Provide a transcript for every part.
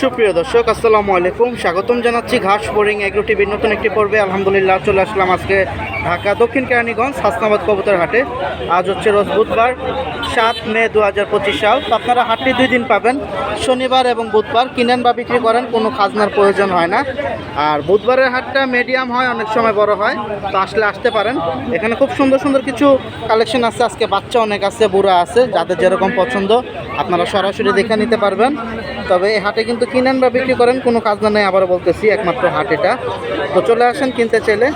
সুপ্রিয় দর্শক, আসসালামু আলাইকুম। স্বাগতম জানাচ্ছি ঘাস বোরিং এগ্রো টিভির নতুন একটি পর্বে। আলহামদুলিল্লাহ, চলে আসলাম আজকে ঢাকা, দক্ষিণ কেরানীগঞ্জ, হাসনাবাদ কবুতর হাটে। আজ হচ্ছে রোজ বুধবার, সাত মে দু হাজার পঁচিশ সাল। আপনারা হাটটি দুই দিন পাবেন। শনিবার এবং বুধবার কিনেন বা বিক্রি করেন, কোনো খাজনার প্রয়োজন হয় না। আর বুধবারের হাটটা মিডিয়াম হয়, অনেক সময় বড় হয়। তো আসলে আসতে পারেন। এখানে খুব সুন্দর সুন্দর কিছু কালেকশন আছে। আজকে বাচ্চা অনেক আছে, বুড়া আছে। যাদের যেরকম পছন্দ, আপনারা সরাসরি দেখে নিতে পারবেন। তবে এই হাটে কিন্তু কিনেন বা বিক্রি করেন কোনো কাজ না নেই আবারও বলতেছি একমাত্র হাট এটা। তো চলে আসেন কিনতে চাইলে।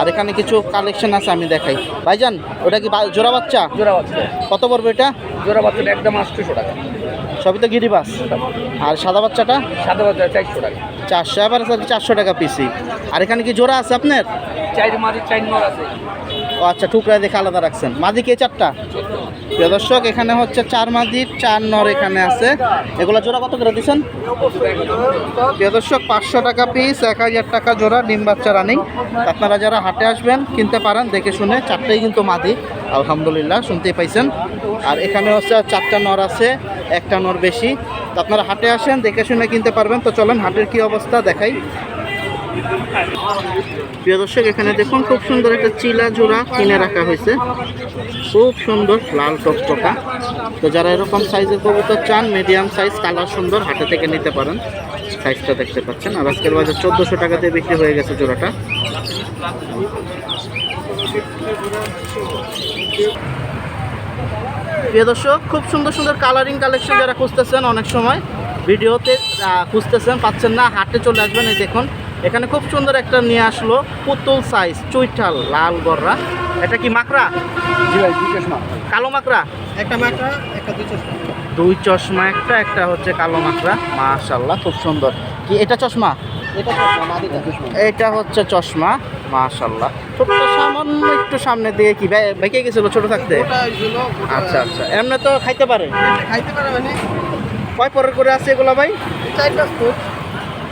আর এখানে কিছু কালেকশন আছে আমি দেখাই। ভাইজান ওটা কি জোড়া বাচ্চা? জোড়া বাচ্চা। কত পড়বে এটা? জোড়া বাচ্চাটা একদম আটশোশো টাকা। সবই তো গিরিবাস আর সাদা বাচ্চাটা? সাদা বাচ্চা চারশো টাকা। চারশো এবার আছে চারশো টাকা পিসি আর এখানে কি জোড়া আছে আপনার? চার মাঝে চার নর আছে। ও আচ্ছা টুকরা দেখে আলাদা রাখছেন। মাদি কে চারটা? প্রিয় দর্শক, এখানে হচ্ছে চার মাদির, চার নর এখানে আছে। এগুলো জোড়া কত করে দিচ্ছেন? প্রিয় দর্শক, পাঁচশো টাকা পিস এক হাজার টাকা জোড়া, ডিম বাচ্চা রানিং আপনারা যারা হাটে আসবেন, কিনতে পারেন, দেখে শুনে, চারটেই কিন্তু মাদি। আলহামদুলিল্লাহ, শুনতেই পাইছেন। আর এখানে হচ্ছে চারটা নর আছে, একটা নর বেশি। আপনারা হাটে আসেন, দেখে শুনে কিনতে পারবেন। তো চলেন, হাটের কি অবস্থা দেখাই। প্রিয় দর্শক, এখানে দেখুন খুব সুন্দর একটা চিলা জোড়া কিনে রাখা হয়েছে। খুব সুন্দর লাল টকটকা। তো যারা এরকম সাইজের কবুতর চান মিডিয়াম সাইজ কালার সুন্দর, হাটে থেকে নিতে পারেন। সাইজটা দেখতে পাচ্ছেন। আর আজকের বাজার চোদ্দোশো টাকাতে বিক্রি হয়ে গেছে জোড়াটা প্রিয় দর্শক, খুব সুন্দর সুন্দর কালারিং কালেকশন যারা খুঁজতেছেন অনেক সময়, ভিডিওতে খুঁজতেছেন, পাচ্ছেন না, হাটে চলে আসবেন। এই দেখুন এখানে খুব সুন্দর একটা নিয়ে আসলো পুতুল সাইজ চুইঠাল লাল গররা। এটা কি মাকড়া? জি ভাই দুই চশমা। কালো মাকড়া? একটা মাত্রা একটা দুই চশমা। দুই চশমা একটা একটা হচ্ছে কালো মাকড়া। মাশাল্লাহ খুব সুন্দর। কি এটা চশমা? এটা চশমা চশমা। এটা হচ্ছে চশমা মাশাল্লাহ ছোট্ট সামান্য একটু সামনে দিয়ে কি বে- বেঁকে গেছিল ছোট থাকতে? আচ্ছা আচ্ছা। এমনি তো খাইতে পারে। খাইতে পারে মানে? কয় পরের করে আছে এগুলো ভাই? চার পাঁচ ফুট।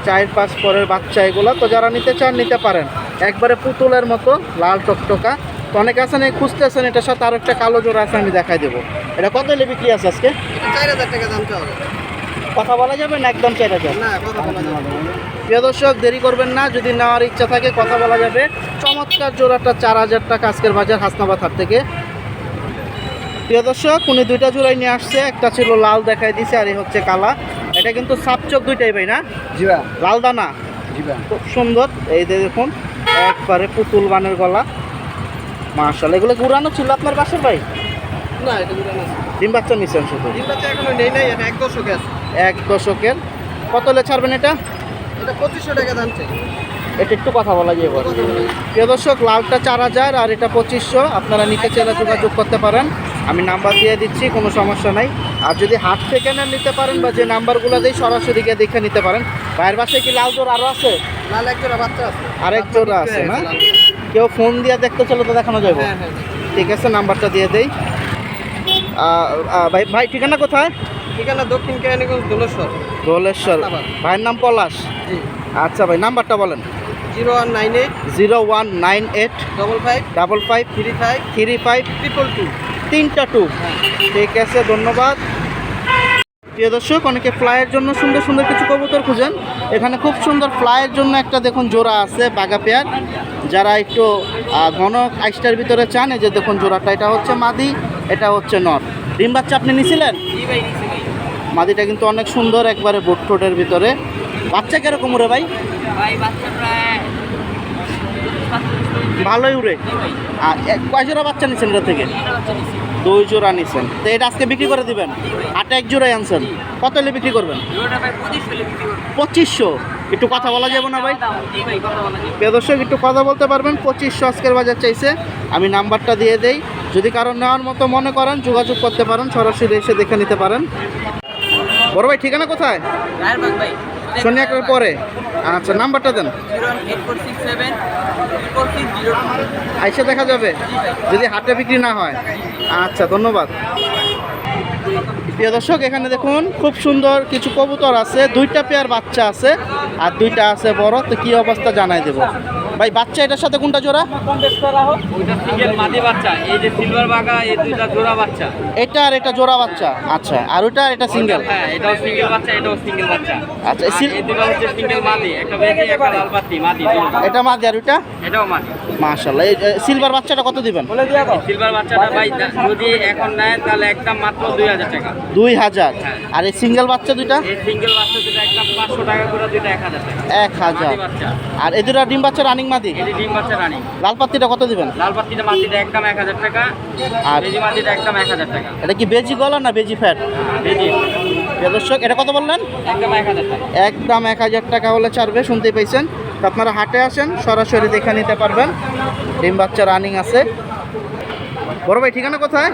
চার পাঁচ পরের বাচ্চা এগুলো তো যারা নিতে চান নিতে পারেন। একবারে পুতুলের মতো লাল টকটকা। তো অনেক আছেন এই খুঁজতেছেন এটার সাথে আরও একটা কালো জোড়া আছে আমি দেখাই দেবো। এটা কত হলে বিক্রি আছে আজকে? চার হাজার টাকা দাম কথা বলা যাবে না একদম বলা যাবে। প্রিয় দর্শক দেরি করবেন না যদি নেওয়ার ইচ্ছা থাকে কথা বলা যাবে। চমৎকার জোড়াটা চার হাজার টাকা আজকের বাজার হাসনাবাদ হাট থেকে। প্রিয় দর্শক উনি দুইটা জোড়াই নিয়ে আসছে। একটা ছিল লাল দেখাই দিছে আর এই হচ্ছে কালা। এটা কিন্তু সাপচক দুইটাই ভাই না? জি ভাই। লাল দানা? জি ভাই। খুব সুন্দর। এই দেখুন একবারে পুতুল বানের গলা। মার্শাল এগুলো উড়ানো ছিল আপনার পাশের ভাই? না এটা দুটো ডিম বাচ্চা নিচ্ছেন শুধু? তিন বাচ্চা এখনও নেই নাই এটা এক দশকে আছে এক দশকের। কত ছাড়বেন এটা? এটা পঁচিশশো টাকা দাম চাই। এটা একটু কথা বলা যায় এবার। প্রিয় দর্শক লালটা চার হাজার আর এটা পঁচিশশো। আপনারা নিতে চাইলে যোগাযোগ করতে পারেন। আমি নাম্বার দিয়ে দিচ্ছি কোনো সমস্যা নাই। আর যদি হাট থেকে না নিতে পারেন বা যে নাম্বারগুলো দেয় সরাসরি গিয়ে দেখে নিতে পারেন। বাইরের বাসায় কি লাল জোর আরও আছে? লাল এক জোড়া বাচ্চা আছে। আরেক জোড়া আছে না? কেউ ফোন দিয়ে দেখতে চলে তো দেখানো যাবে। হ্যাঁ হ্যাঁ ঠিক আছে নাম্বারটা দিয়ে দেই। ভাই ভাই ঠিকানা কোথায়? ঠিকানা দক্ষিণ কেরানীগঞ্জ দোলেশ্বর। দোলেশ্বর। ভাইয়ের নাম পলাশ? আচ্ছা ভাই নাম্বারটা বলেন। Zero one nine eight zero one nine eight double five double five three five three five triple two. তিনটা টু ঠিক আছে, ধন্যবাদ। প্রিয় দর্শক, অনেকে ফ্লাইয়ের জন্য সুন্দর সুন্দর কিছু কবুতর খুঁজেন। এখানে খুব সুন্দর ফ্লাইয়ের জন্য একটা দেখুন জোড়া আছে বাগা পেয়ার। যারা একটু ঘন আইসটার ভিতরে চান, এই যে দেখুন জোড়াটা, এটা হচ্ছে মাদি, এটা হচ্ছে নট ডিম বাচ্চা আপনি নিছিলেন? মাদিটা কিন্তু অনেক সুন্দর একবারে বুট ঠোঁটের ভিতরে। বাচ্চা কীরকম উড়ে ভাই? ভাই, বাচ্চা প্রায় ভালোই উড়ে। আর কয় জোড়া বাচ্চা নিচ্ছেন এটা থেকে? দুই জোড়া নিছেন। তো এটা আজকে বিক্রি করে দিবেন? আটে এক জোড়াই আনছেন। কত হলে বিক্রি করবেন? পঁচিশশো। একটু কথা বলা যাবে না ভাই? দর্শক, একটু কথা বলতে পারবেন। পঁচিশশো আজকের বাজার চাইছে। আমি নাম্বারটা দিয়ে দেই। যদি কারও নেওয়ার মতো মনে করেন, যোগাযোগ করতে পারেন। সরাসরি এসে দেখে নিতে পারেন। বড় ভাই, ঠিকানা কোথায়? ভাই সন্ধ্যাকের পরে? আচ্ছা নাম্বারটা দেন। আইসা দেখা যাবে, যদি হাটে বিক্রি না হয়। আচ্ছা ধন্যবাদ। প্রিয় দর্শক, এখানে দেখুন, খুব সুন্দর কিছু কবুতর আছে। দুইটা পেয়ার বাচ্চা আছে, আর দুইটা আছে বড়, তো কী অবস্থা জানাই দেব। ভাই বাচ্চা এটার সাথে কোনটা জোড়া? ওইটা সিঙ্গেল মাদি বাচ্চা। এই যে সিলভার বাগা এই দুইটা জোড়া বাচ্চা। এটা আর এটা জোড়া বাচ্চা। আচ্ছা আর ওটা এটা সিঙ্গেল হ্যাঁ এটাও সিঙ্গেল বাচ্চা এটাও সিঙ্গেল বাচ্চা। আচ্ছা, দুটো হচ্ছে সিঙ্গেল মাদি একটা বেশি একটা লাল পাতি মাদি এটা মাদি আর ওইটা? এটাও মাদি মাশাল্লাহ এই সিলভার বাচ্চাটা কত দিবেন? সিলভার বাচ্চাটা ভাই যদি এখন নেন তাহলে একদম মাত্র দুই হাজার টাকা। দুই হাজার? হ্যাঁ। আর এই সিঙ্গেল বাচ্চা দুইটা? এই সিঙ্গেল বাচ্চা দুটো একদম পাঁচশো টাকা করে দুটো এক হাজার টাকা। আর এই দুটা ডিম বাচ্চা রানিং মাদি? এই ডিম বাচ্চা রানিং লাল পাতিটা কত দিবেন? লাল পাতিটা মাটিটা একদম এক হাজার টাকা আর- বেজি মাটিটা একদম এক হাজার টাকা। এটা কি বেজি গলা না বেজি ফ্যাট বেজি। দর্শক এটা কত বললেন? একদম এক হাজার টাকা। একদম এক হাজার টাকা হলে ছাড়বে শুনতে পেয়েছেন তো আপনারা হাটে আসেন সরাসরি দেখে নিতে পারবেন। ডিম বাচ্চা রানিং আছে। বড় ভাই ঠিকানা কোথায়?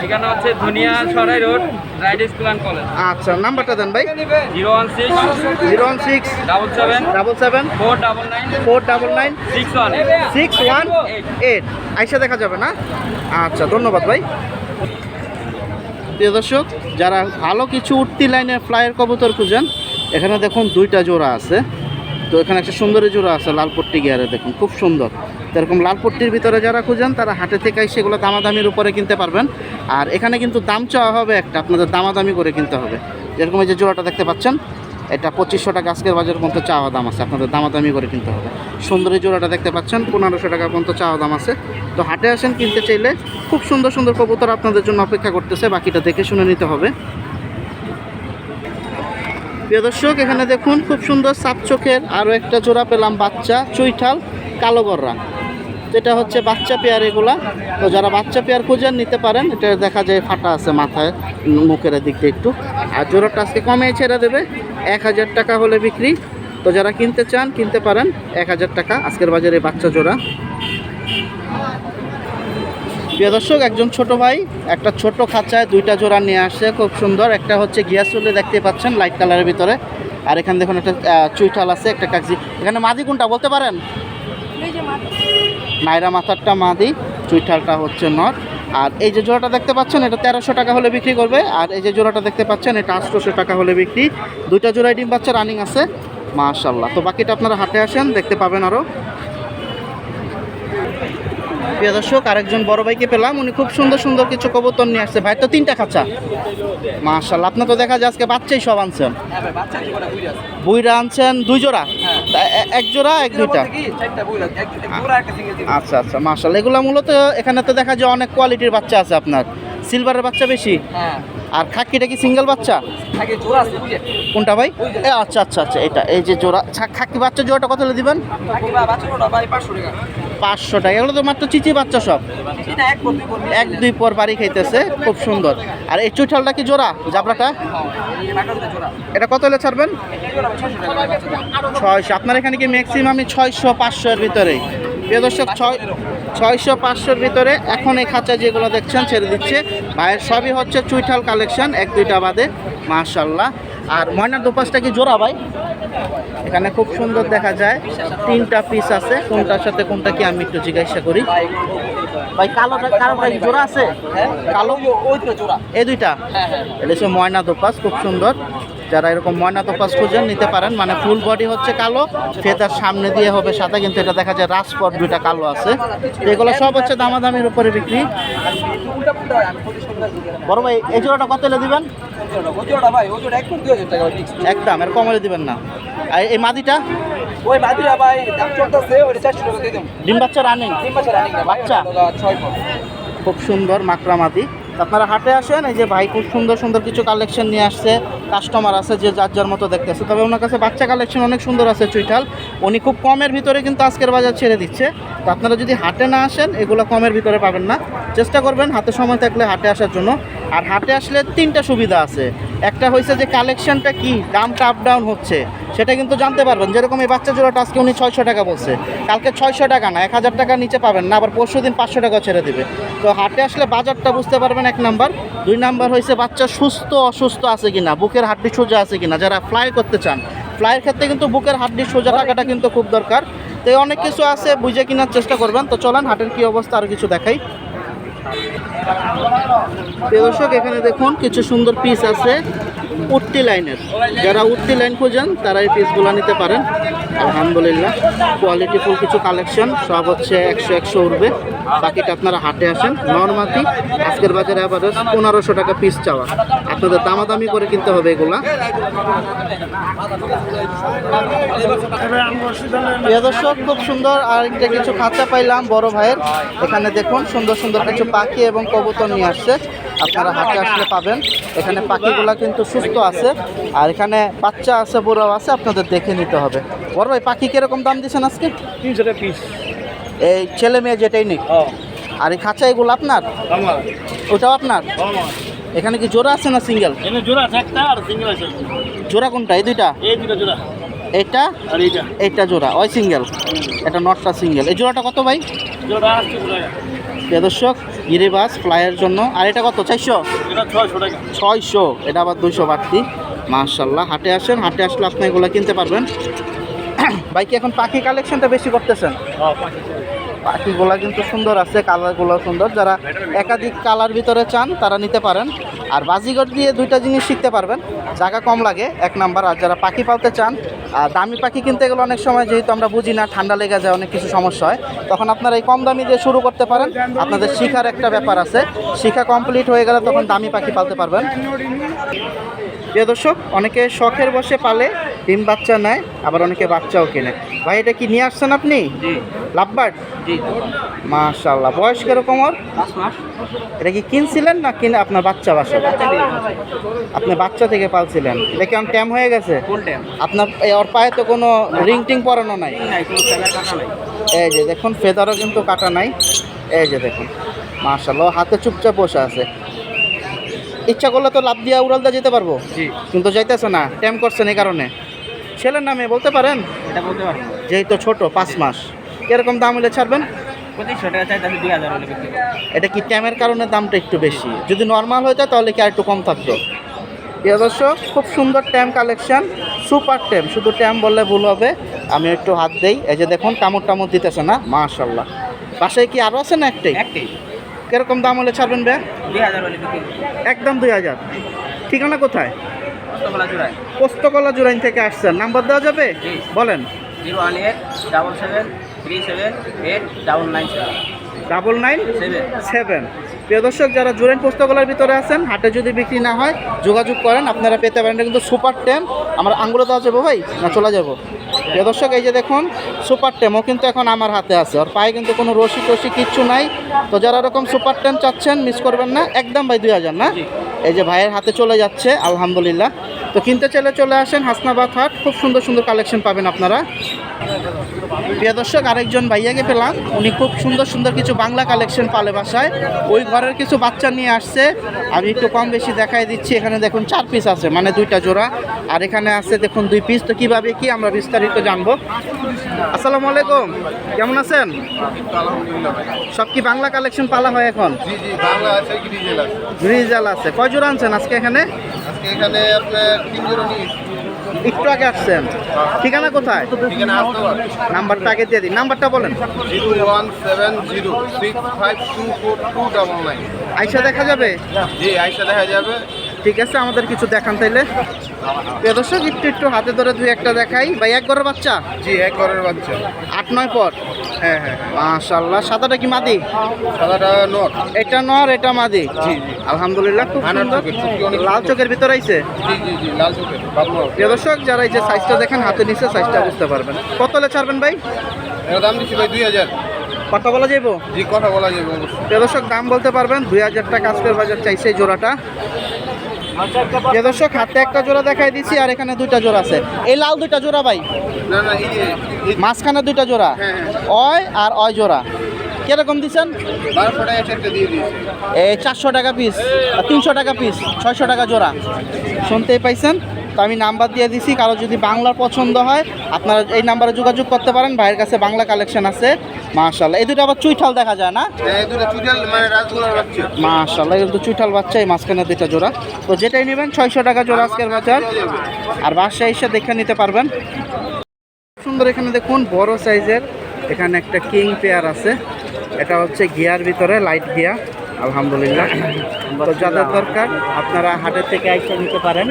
ঠিকানা হচ্ছে Dhunia Sarai road ride school and college. আচ্ছা নাম্বারটা দেন ভাই। Zero one six zero one six double seven double seven four double nine four double nine six one six one eight. আইসা দেখা যাবে না? আচ্ছা ধন্যবাদ ভাই। প্রিয় দর্শক যারা ভালো কিছু উঠতি লাইনের ফ্লাইয়ের কবুতর খুঁজেন এখানে দেখুন দুইটা জোড়া আছে। তো এখানে একটা সুন্দরী জোড়া আছে লালপট্টি গিয়ারে দেখুন খুব সুন্দর। এরকম লালপট্টির ভিতরে যারা খুঁজেন, তারা হাটে থেকে সেগুলো দামাদামির উপরে কিনতে পারবেন। আর এখানে কিন্তু দাম চাওয়া হবে একটা, আপনাদের দামাদামি করে কিনতে হবে। যেরকম এই যে জোড়াটা দেখতে পাচ্ছেন, এটা পঁচিশশো টাকা আজকের বাজার পর্যন্ত চাওয়া দাম আছে, আপনাদের দামাদামি করে কিনতে হবে। সুন্দরী জোড়াটা দেখতে পাচ্ছেন, পনেরোশো টাকা পর্যন্ত চাওয়া দাম আছে। তো হাটে আসেন, কিনতে চাইলে খুব সুন্দর সুন্দর কবুতর আপনাদের জন্য অপেক্ষা করতেছে, বাকিটা দেখে শুনে নিতে হবে। প্রিয় দর্শক, এখানে দেখুন, খুব সুন্দর সাপ চোখের আরও একটা জোড়া পেলাম, বাচ্চা চুইঠাল কালো গররা। যেটা হচ্ছে বাচ্চা পেয়ার এগুলা। তো যারা বাচ্চা পেয়ার খুঁজেন নিতে পারেন, এটা দেখা যায় ফাটা আছে মাথায়, মুখের দিক দিয়ে একটু। আর জোড়াটা আজকে কমে ছেড়ে দেবে, এক হাজার টাকা হলে বিক্রি। তো যারা কিনতে চান, কিনতে পারেন, এক হাজার টাকা আজকের বাজারে বাচ্চা জোড়া। প্রিয় দর্শক, একজন ছোট ভাই একটা ছোট খাঁচায় দুইটা জোড়া নিয়ে আসছে, খুব সুন্দর। একটা হচ্ছে গিয়াসুলে দেখতে পাচ্ছেন, লাইট কালারের ভিতরে। আর এখানে দেখুন একটা চুইঠাল আছে, একটা কাগজি। এখানে মাদি কোনটা বলতে পারেন? নাইরা মাথারটা মাদি, চুইঠালটা হচ্ছে নর। আর এই যে জোড়াটা দেখতে পাচ্ছেন, এটা তেরোশো টাকা হলে বিক্রি করবে। আর এই যে জোড়াটা দেখতে পাচ্ছেন, এটা আঠারোশো টাকা হলে বিক্রি। দুইটা জোড়াই ডিম বাচ্চা রানিং আছে মাশাল্লাহ তো বাকিটা আপনারা হাতে আসেন, দেখতে পাবেন আরও প্রিয় দর্শক আরেকজন বড় ভাইকে পেলাম। উনি খুব সুন্দর সুন্দর কিছু কবুতর নিয়ে আসছে। ভাই তো তিনটা খাঁচা মাশাল্লাহ আপনার তো দেখা যায় আজকে বাচ্চাই সব আনছেন। বুইরা আনছেন দুই জোড়া? এক জোড়া এক দুইটা? আচ্ছা আচ্ছা মাশাল্লাহ এগুলো মূলত এখানে তো দেখা যায় অনেক কোয়ালিটির বাচ্চা আছে আপনার। সিলভারের বাচ্চা বেশি? আর খাকিটা কি সিঙ্গেল বাচ্চা? কোনটা ভাই? আচ্ছা আচ্ছা আচ্ছা এটা এই যে জোড়া। খাকি বাচ্চা জোড়াটা কত দিবেন? পাঁচশো টাকা। এগুলো তো মাত্র চিচি বাচ্চা সব। এক দুই পর বাড়ি খাইতেছে খুব সুন্দর। আর এই চুইঠালটা কি জোড়া জাবরাটা? এটা কত হলে ছাড়বেন? ছয়শো। আপনার এখানে কি ম্যাক্সিমামই ছয়শো পাঁচশো এর ভিতরেই প্রিয় দর্শক ছয় ছয়শো পাঁচশোর ভিতরে এখন এই খাঁচা যেগুলো দেখছেন ছেড়ে দিচ্ছে। ভাইয়ের সবই হচ্ছে চুইঠাল কালেকশন এক দুইটা বাদে মাশাল্লাহ আর ময়নার দুপাশটা কি জোড়া ভাই? এখানে খুব সুন্দর দেখা যায়। তিনটা পিস আছে কোনটার সাথে কোনটা কি আমি একটু জিজ্ঞাসা করি। ভাই কালোটা কালোটা জোড়া আছে? কালো এই দুইটা? এটা হচ্ছে ময়না দোপাস খুব সুন্দর। যারা এরকম ময়না দোপাস খুঁজে নিতে পারেন। মানে ফুল বডি হচ্ছে কালো ফেতার সামনে দিয়ে হবে সাদা কিন্তু এটা দেখা যায় রাজপট দুইটা কালো আছে। এগুলো সব হচ্ছে দামাদামির উপরে বিক্রি। বড় ভাই, এই জোড়াটা কত হলে দিবেন? একদম এর কমলে দিবেন না। আর এই মাদিটা? ওই ভাই ডিম বাচ্চা রানিং বাচ্চা? খুব সুন্দর মাকড়া মাদি। আপনারা হাটে আসেন, এই যে ভাই খুব সুন্দর সুন্দর কিছু কালেকশন নিয়ে আসছে কাস্টমার আছে যে যার যার মতো দেখতে দেখতেছে। তবে ওনার কাছে বাচ্চা কালেকশন অনেক সুন্দর আছে চুইঠাল। উনি খুব কমের ভিতরে কিন্তু আজকের বাজার ছেড়ে দিচ্ছে। তো আপনারা যদি হাটে না আসেন, এগুলো কমের ভিতরে পাবেন না। চেষ্টা করবেন হাতে সময় থাকলে হাটে আসার জন্য। আর হাটে আসলে তিনটা সুবিধা আছে। একটা হয়েছে যে কালেকশনটা কি, দামটা আপ ডাউন হচ্ছে। সেটা কিন্তু জানতে পারবেন। যেরকম এই বাচ্চা জোড়াটা আজকে উনি ছয়শো টাকা বলছে। কালকে ছয়শো টাকা না, এক হাজার টাকার নিচে পাবেন না, আবার পরশু দিন পাঁচশো টাকা ছেড়ে দেবে। তো হাটে আসলে বাজারটা বুঝতে পারবেন এক নাম্বার। দুই নাম্বার হয়েছে বাচ্চা সুস্থ, অসুস্থ আছে কিনা, বুকের হাড্ডি সোজা আছে কিনা। যারা ফ্লাই করতে চান ফ্লাইয়ের ক্ষেত্রে কিন্তু বুকের হাড্ডি সোজা থাকাটা কিন্তু খুব দরকার। তো অনেক কিছু আছে, বুঝে কেনার চেষ্টা করবেন। তো চলেন, হাটের কি অবস্থা আর কিছু দেখাই। দর্শক এখানে দেখুন কিছু সুন্দর পিস আছে উঠতি লাইনের। যারা উঠতি লাইন খোঁজেন, তারা এই পিসগুলো নিতে পারেন। আলহামদুলিল্লাহ কোয়ালিটিফুল কিছু কালেকশন সব হচ্ছে একশো একশো উঠবে বাকিটা আপনারা হাটে আসেন। নর্মাতি আজকের বাজারে আবার পনেরোশো টাকা পিস চাওয়া। আপনাদের দামাদামি করে কিনতে হবে এগুলা। দর্শক, খুব সুন্দর আর একটা কিছু খাঁচা পাইলাম বড় ভাইয়ের। এখানে দেখুন সুন্দর সুন্দর কিছু পাখি এবং কবুতর নিয়ে আসছে। আপনারা হাতে আসলে পাবেন। এখানে পাখিগুলা কিন্তু সুস্থ আছে। আর এখানে বাচ্চা আছে বুড়াও আছে আপনাদের দেখে নিতে হবে। বড় ভাই পাখি কীরকম দাম দিচ্ছেন আজকে? তিনশো টাকা পিস এই ছেলে মেয়ে যেটাই নেই আর এই খাঁচা এগুলো আপনার? ওটাও আপনার? এখানে কি জোড়া আছে না সিঙ্গেল? জোড়া আছে একটা আর সিঙ্গেল আছে। জোড়া কোনটা এই দুইটা? এই দুটো জোড়া। এটা আর এইটা। জোড়া ওই সিঙ্গেল। এটা নটটা সিঙ্গেল। এই জোড়াটা কত ভাই? জোড়া প্রিয় দর্শক গিরিবাস ফ্লাইয়ের জন্য। আর এটা কত? চারশো? ছয়শো ছয়শো। এটা আবার দুইশো বাড়তি। মার্শাল্লাহ হাটে আসেন হাটে আসলে আপনি এগুলো কিনতে পারবেন। ভাই কি এখন পাখি কালেকশনটা বেশি করতেছেন? পাখিগুলা কিন্তু সুন্দর আছে, কালারগুলো সুন্দর। যারা একাধিক কালার ভিতরে চান, তারা নিতে পারেন। আর বাজিগর দিয়ে দুইটা জিনিস শিখতে পারবেন। জায়গা কম লাগে, এক নাম্বার। আর যারা পাখি পালতে চান আর দামি পাখি কিনতে গেলে অনেক সময় যেহেতু আমরা বুঝি না, ঠান্ডা লেগে যায়, অনেক কিছু সমস্যা হয়, তখন আপনারা এই কম দামি দিয়ে শুরু করতে পারেন। আপনাদের শিখার একটা ব্যাপার আছে। শিখা কমপ্লিট হয়ে গেলে তখন দামি পাখি পালতে পারবেন। প্রিয় দর্শক, অনেকে শখের বসে পালে ডিম বাচ্চা নেয় আবার অনেকে বাচ্চাও কেনে। ভাই এটা কি নিয়ে আসছেন আপনি? লাভবার্ড? মাশাল্লাহ বয়স কীরকম ওর? এটা কি কিনছিলেন না কিনে আপনার বাচ্চা বাসা? আপনি বাচ্চা থেকে পালছিলেন। এটা কেমন ট্যাম হয়ে গেছে? আপনার এই ওর পায়ে তো কোনো রিং টিং পরানো নাই? এই যে দেখুন ফেদারও কিন্তু কাটা নাই। এই যে দেখুন মাশাল্লাহ হাতে চুপচাপ বসে আছে। ইচ্ছা করলে তো লাভ দিয়া উড়াল দিয়ে যেতে পারব? কিন্তু যাইতেছে না ট্যাম করছেন এই কারণে। ছেলের নামে বলতে পারেন? এটা বলতে পারব। না। যেহেতু ছোট পাঁচ মাস। কীরকম দাম হলে ছাড়বেন। এটা কি ট্যামের কারণে দামটা একটু বেশি? যদি নর্মাল হয়ে যায় তাহলে কি আর একটু কম থাকতো? প্রিয় দর্শক খুব সুন্দর ট্যাম কালেকশন সুপার ট্যাম শুধু ট্যাম বললে ভুল হবে। আমি একটু হাত দেই। এই যে দেখুন কামড় টামড় দিতেছে না? মাশাল্লাহ বাসায় কি আরও আছে না একটাই? কীরকম দাম হলে ছাড়বেন বে দুই হাজার হলে বিক্রি করব। একদম দুই হাজার। ঠিকানা কোথায়? পোস্তকলা জুরাইন। থেকে আসছেন। নাম্বার দেওয়া যাবে? বলেন। Zero one eight double seven three seven eight double nine seven. Double nine seven. প্রিয় দর্শক যারা জুরেন পুস্তকালয়ের ভিতরে আছেন হাটে যদি বিক্রি না হয় যোগাযোগ করেন। আপনারা পেতে পারেন। কিন্তু সুপার টেম। আমার আঙ্গুলে দেওয়া যাব ভাই? না চলে যাব। প্রিয় দর্শক এই যে দেখুন সুপার টেমও কিন্তু এখন আমার হাতে আছে। ওর পায়ে কিন্তু কোনো রশি টসি কিচ্ছু নাই। তো যারা এরকম সুপার টেম চাচ্ছেন মিস করবেন না। একদম ভাই দুই হাজার না। এই যে ভাইয়ের হাতে চলে যাচ্ছে, আলহামদুলিল্লাহ। তো কিনতে চাইলে চলে আসেন হাসনাবাদ হাট। খুব সুন্দর সুন্দর কালেকশন পাবেন আপনারা। প্রিয় দর্শক আরেকজন ভাইয়াকে পেলাম। উনি খুব সুন্দর সুন্দর কিছু বাংলা কালেকশন পালে বাসায়। ওই ঘরের কিছু বাচ্চা নিয়ে আসছে। আমি একটু কম বেশি দেখাই দিচ্ছি। এখানে দেখুন চার পিস আছে মানে দুইটা জোড়া। আর এখানে আছে দেখুন দুই পিস তো কীভাবে কি আমরা বিস্তারিত জানব? আসসালামু আলাইকুম। কেমন আছেন? সব কি বাংলা কালেকশন পালা হয় এখন? জি আছে কয় জোড়া আনছেন আজকে এখানে? আজকে এখানে আপনার তিন জোড়া নিয়ে একটু আগে আসছেন। ঠিকানা কোথায়? নাম্বারটা আগে দিয়ে দিন। নাম্বারটা বলেন। আইসা দেখা যাবে? জি আইসা দেখা যাবে। ঠিক আছে আমাদের কিছু দেখান তাইলে। দর্শক একটু একটু হাতে ধরে দুই একটা দেখাই। ভাই এক ঘরের বাচ্চা? জি এক ঘরের বাচ্চা। আট নয় পর। হ্যাঁ হ্যাঁ মাশাল্লাহ সাদাটা কি মাদি? সাদাটা নট এটা নর এটা মাদি? জি জি। আলহামদুলিল্লাহ খুব সুন্দর। লাল। চোখের ভিতরে আইছে? জি জি জি লাল চোখের। বাবু প্রিয় দর্শক যারা এই যে সাইজটা দেখেন হাতে নিচে সাইজটা বুঝতে পারবেন। কত হলে ছাড়বেন ভাই? এর দাম দিচ্ছি ভাই দুই হাজার। কথা বলা যাইবো? জি কথা বলা অবশ্যই। প্রিয় দর্শক দাম বলতে পারবেন দুই হাজার টাকা আজকের বাজার চাইছে জোড়াটা। প্রিয় দর্শক হাতে একটা জোড়া দেখাই দিছি আর এখানে দুইটা জোড়া আছে। এই লাল দুইটা জোড়া ভাই? যে মাঝখানে দুইটা জোড়া? হ্যাঁ, অয় আর অয় জোড়া। কীরকম দিচ্ছেন? এই চারশো টাকা পিস তিনশো টাকা পিস ছয়শো টাকা জোড়া। শুনতে পাইছেন? তো আমি নাম্বার দিয়ে দিছি কারও যদি বাংলার পছন্দ হয় আপনারা এই নাম্বারে যোগাযোগ করতে পারেন ভাইয়ের কাছে বাংলা কালেকশন আছে। মাশাল্লাহ এই দুটো আবার চুইঠাল দেখা যায় না? হ্যাঁ দুটো মানে মাশাল্লাহ কিন্তু চুইঠাল বাচ্চা এই মাঝখানে দুইটা জোড়া। তো যেটাই নেবেন ছয়শো টাকা জোড়া আজকের বাজার। আর বাসায় এসে দেখে নিতে পারবেন। সুন্দর এখানে দেখুন বড় সাইজের এখানে একটা কিং পেয়ার আছে। এটা হচ্ছে গিয়ার ভিতরে লাইট গিয়ার আলহামদুলিল্লাহ। তো যাদের দরকার আপনারা হাটের থেকে আইসা নিতে পারেন।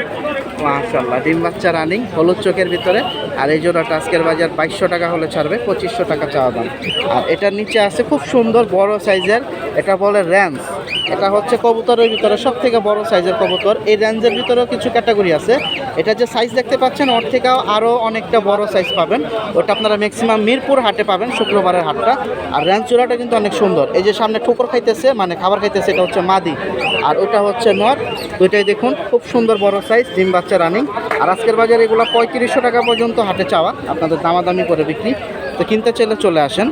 মাশাল্লাহ ডিম বাচ্চা রানিং, হলুদ চোখের ভিতরে। আর এই জোড়াটা আজকের বাজার বাইশশো টাকা হলে ছাড়বে, পঁচিশশো টাকা চাওয়া দাম। আর এটার নিচে আছে খুব সুন্দর বড় সাইজের, এটা বলে র্যান্স এটা হচ্ছে কবুতরের ভিতরে সব থেকে বড় সাইজের কবুতর। এই রেঞ্জের ভিতরেও কিছু ক্যাটাগরি আছে। এটা যে সাইজ দেখতে পাচ্ছেন, ওর থেকেও আরও অনেকটা বড় সাইজ পাবেন। ওটা আপনারা ম্যাক্সিমাম মিরপুর হাটে পাবেন, শুক্রবারের হাটটা। আর রেঞ্জ চূড়াটা কিন্তু অনেক সুন্দর। এই যে সামনে ঠুকর খাইতেছে মানে খাবার খাইতেছে, এটা হচ্ছে মাদি। আর ওটা হচ্ছে নর। দুইটাই দেখুন, খুব সুন্দর বড় সাইজ ডিম বাচ্চা রানিং আর আজকের বাজারে এগুলো পঁয়ত্রিশশো টাকা পর্যন্ত হাটে চাওয়া। আপনাদের দামাদামি করে বিক্রি। তো কিনতে চাইলে চলে আসেন।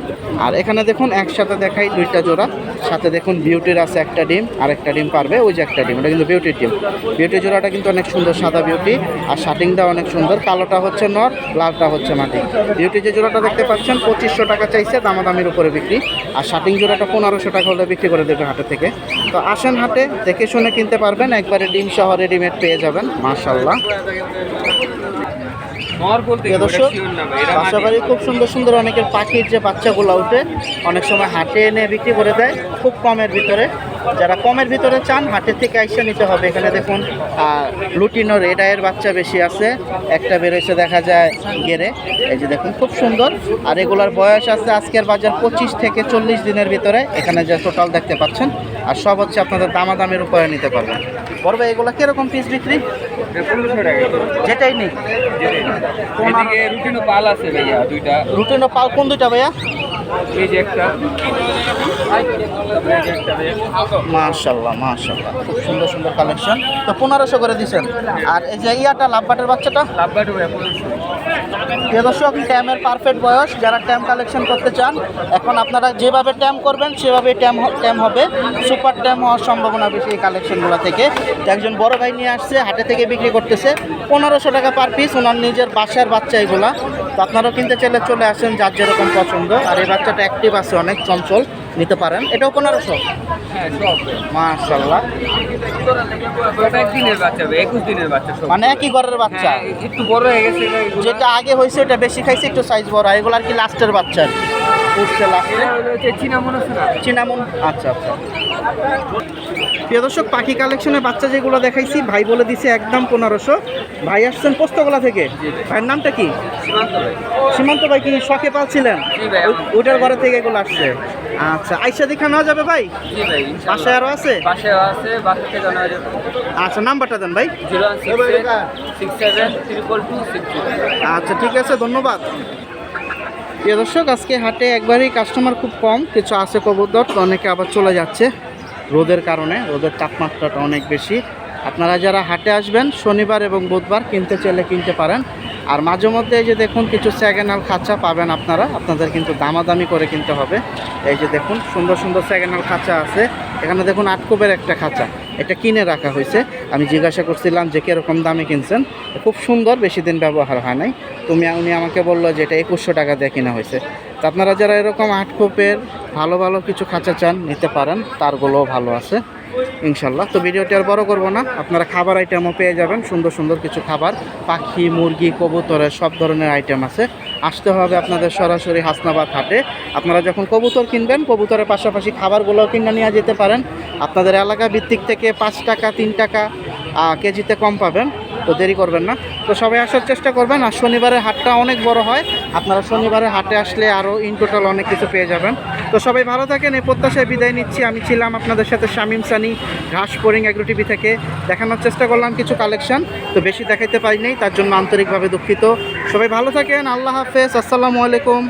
আর এখানে দেখুন একসাথে দেখাই দুইটা জোড়া। সাথে দেখুন বিউটির আছে একটা ডিম আর একটা ডিম পারবে, ওই যে একটা ডিম, ওটা কিন্তু বিউটির ডিম। বিউটি জোড়াটা কিন্তু অনেক সুন্দর সাদা বিউটি আর শাটিংটা অনেক সুন্দর, কালোটা হচ্ছে নর, লালটা হচ্ছে মাটি। বিউটি যে জোড়াটা দেখতে পাচ্ছেন, পঁচিশশো টাকা চাইছে, দামাদামির উপরে বিক্রি। আর শাটিং জোড়াটা পনেরোশো টাকা হলে বিক্রি করে দেবে হাটে থেকে। তো আসেন হাটে, দেখে শুনে কিনতে পারবেন, একবারে ডিম শহরে রেডিমেড পেয়ে যাবেন মাশাল্লাহ বাড়ি খুব সুন্দর সুন্দর অনেকের পাখির যে বাচ্চাগুলো ওঠে অনেক সময় হাটে এনে বিক্রি করে দেয় খুব কমের ভিতরে। যারা কমের ভিতরে চান হাটের থেকে আইসে নিতে হবে। এখানে দেখুন লুটিনো রেড আয়ের বাচ্চা বেশি আছে। একটা বেরোয়েছে দেখা যায় গেরে এই যে দেখুন খুব সুন্দর। আর এগুলার বয়স আছে আজকের বাজার পঁচিশ থেকে চল্লিশ দিনের ভিতরে। এখানে যে টোটাল দেখতে পাচ্ছেন আর সব হচ্ছে আপনাদের দামা দামের উপরে নিতে পারবেন। বড় ভাই এগুলো কীরকম পিস বিক্রি? এটা 1500 যেটাই নেই রুটিনো পাল আছে ভাইয়া দুইটা। রুটিনো পাল কোন দুইটা ভাইয়া? এই যে একটা। খুব সুন্দর সুন্দর কালেকশন তো পনেরোশো করে দিছেন। আর এই যে ইয়াটা লাভবাটের বাচ্চাটা? লাভবাটু ভাইয়া 1500 প্রিয় দর্শক ট্যামের পারফেক্ট বয়স। যারা ট্যাম কালেকশন করতে চান এখন আপনারা যেভাবে ট্যাম করবেন সেভাবে ট্যাম ট্যাম হবে। সুপার ট্যাম হওয়ার সম্ভাবনা বেশি এই কালেকশনগুলো থেকে। তো একজন বড় ভাই নিয়ে আসছে হাটে থেকে বিক্রি করতেছে। পনেরোশো টাকা পার পিস ওনার নিজের বাসার বাচ্চা এগুলা। তো আপনারাও কিনতে চাইলে চলে আসেন যার যেরকম পছন্দ। আর এই বাচ্চাটা অ্যাক্টিভ আছে অনেক চঞ্চল নিতে পারেন। এটাও পনেরোশো। হ্যাঁ সব। মাশাল্লাহ মানে একই ঘরের বাচ্চা। হ্যাঁ একটু বড় হয়ে গেছে যেটা আগে হয়েছে ওটা বেশি খাইছে একটু সাইজ বড় আর এগুলো আর কি লাস্টের বাচ্চা। উঠছে লাস্টে এটা হলো হচ্ছে চিনামন আছে না? চিনামন আচ্ছা আচ্ছা। প্রিয় দর্শক পাখি কালেকশনের বাচ্চা যেগুলো দেখাইছি ভাই বলে দিছে একদম পনেরোশো। ভাই আসছেন পোস্তগোলা থেকে। ভাইয়ের নামটা কি? সীমান্ত ভাই কি শখে পাচ্ছিলেন জি ওইটার ঘরে থেকে এগুলো আসছে। আচ্ছা আইসা দেখা নেওয়া যাবে ভাই? বাসায় আরও আছে? আচ্ছা নাম্বারটা দেন ভাই। আচ্ছা ঠিক আছে ধন্যবাদ। প্রিয় দর্শক আজকে হাটে একবারই কাস্টমার খুব কম কিছু আছে কবুতর তো অনেকে আবার চলে যাচ্ছে। রোদের কারণে, রোদের তাপমাত্রাটা অনেক বেশি। আপনারা যারা হাটে আসবেন, শনিবার এবং বুধবার কিনতে চাইলে কিনতে পারেন। আর মাঝে মধ্যে এই যে দেখুন, কিছু স্যাগেনাল খাঁচা পাবেন আপনারা। আপনাদের কিন্তু দামাদামি করে কিনতে হবে। এই যে দেখুন, সুন্দর সুন্দর স্যাগেনাল খাঁচা আছে। এখানে দেখুন আটকোবের একটা খাঁচা। এটা কিনে রাখা হয়েছে। আমি জিজ্ঞাসা করছিলাম যে কীরকম দামে কিনছেন। খুব সুন্দর, বেশি দিন ব্যবহার হয় নাই। তুমি, উনি আমাকে বলল যে এটা একুশশো টাকা দিয়ে কিনা হয়েছে। তো আপনারা যারা এরকম আটকোপের ভালো ভালো কিছু খাঁচা চান, নিতে পারেন তারগুলোও ভালো আছে, ইনশাল্লাহ। তো ভিডিওটি আর বড় করব না, আপনারা খাবার আইটেমও পেয়ে যাবেন, সুন্দর সুন্দর কিছু খাবার, পাখি, মুরগি, কবুতরের সব ধরনের আইটেম আছে। আসতে হবে আপনাদের সরাসরি হাসনাবাদ হাটে। আপনারা যখন কবুতর কিনবেন, কবুতরের পাশাপাশি খাবারগুলোও কিনে নিয়ে যেতে পারেন। আপনাদের এলাকা ভিত্তিক থেকে পাঁচ টাকা, তিন টাকা কেজিতে কম পাবেন। তো দেরি করবেন না। তো সবাই আসার চেষ্টা করবেন, আর শনিবারের হাটটা অনেক বড় হয়। আপনারা শনিবারের হাটে আসলে আরও ইন টোটাল অনেক কিছু পেয়ে যাবেন। তো সবাই ভালো থাকেন, এই প্রত্যাশায় বিদায় নিচ্ছি। আমি ছিলাম আপনাদের সাথে শামিম সানি, ঘাস পোরিং এগ্রো টিভি থেকে। দেখানোর চেষ্টা করলাম কিছু কালেকশন, তো বেশি দেখাইতে পারিনি, তার জন্য আন্তরিকভাবে দুঃখিত। সবাই ভালো থাকেন, আল্লাহ হাফেজ, আসসালামু আলাইকুম।